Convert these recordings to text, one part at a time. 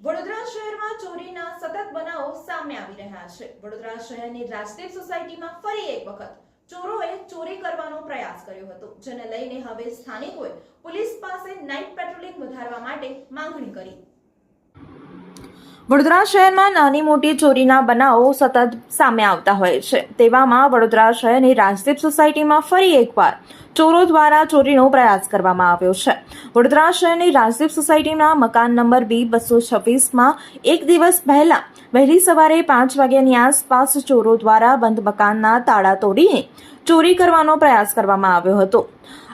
વડોદરા શહેરમાં ચોરીના સતત બનાવો સામે આવી રહ્યા છે. વડોદરા શહેરની રાજદીપ સોસાયટીમાં ફરી એક વખત ચોરોએ ચોરી કરવાનો પ્રયાસ કર્યો હતો, જેને લઈને હવે સ્થાનિકોએ પોલીસ પાસે નાઇટ પેટ્રોલિંગ વધારવા માટે માંગણી કરી. વડોદરા શહેરમાં નાની મોટી ચોરીના બનાવો સતત સામે આવતા હોય છે. તેવામાં વડોદરા શહેરની રાજદીપ સોસાયટીમાં ફરી એકવાર ચોરો દ્વારા ચોરીનો પ્રયાસ કરવામાં આવ્યો છે. વડોદરા શહેરની રાજદીપ સોસાયટીના મકાન નંબર બી બસો છવ્વીસમાં એક દિવસ પહેલા વહેલી સવારે પાંચ વાગ્યાની આસપાસ ચોરો દ્વારા બંધ મકાનના તાળા તોડીને ચોરી કરવાનો પ્રયાસ કરવામાં આવ્યો હતો.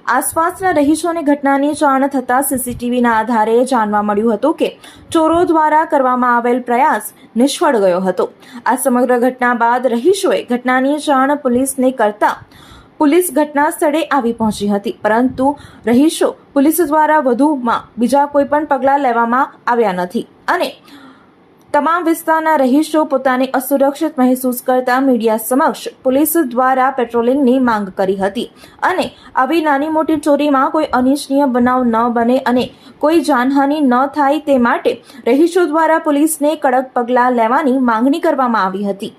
આસપાસના રહીશોને ઘટનાની જાણ થતાં સીસીટીવીના આધારે જાણવા મળ્યું હતું કે ચોરો દ્વારા કરવામાં આવેલ પ્રયાસ નિષ્ફળ ગયો હતો. આ સમગ્ર ઘટના બાદ રહીશોએ ઘટનાની જાણ પોલીસને કરતા પોલીસ ઘટના સ્થળે આવી પહોંચી હતી, પરંતુ રહીશો પોલીસ દ્વારા વધુમાં બીજા કોઈ પણ પગલાં લેવામાં આવ્યા નથી અને તમામ વિસ્તારના રહીશો પોતાને અસુરક્ષિત મહેસૂસ કરતા મીડિયા સમક્ષ પોલીસ દ્વારા પેટ્રોલિંગની માંગ કરી હતી. અને આવી નાની મોટી ચોરીમાં કોઈ અનિચ્છનીય બનાવ ન બને અને કોઈ જાનહાનિ ન થાય તે માટે રહીશો દ્વારા પોલીસને કડક પગલાં લેવાની માંગણી કરવામાં આવી હતી.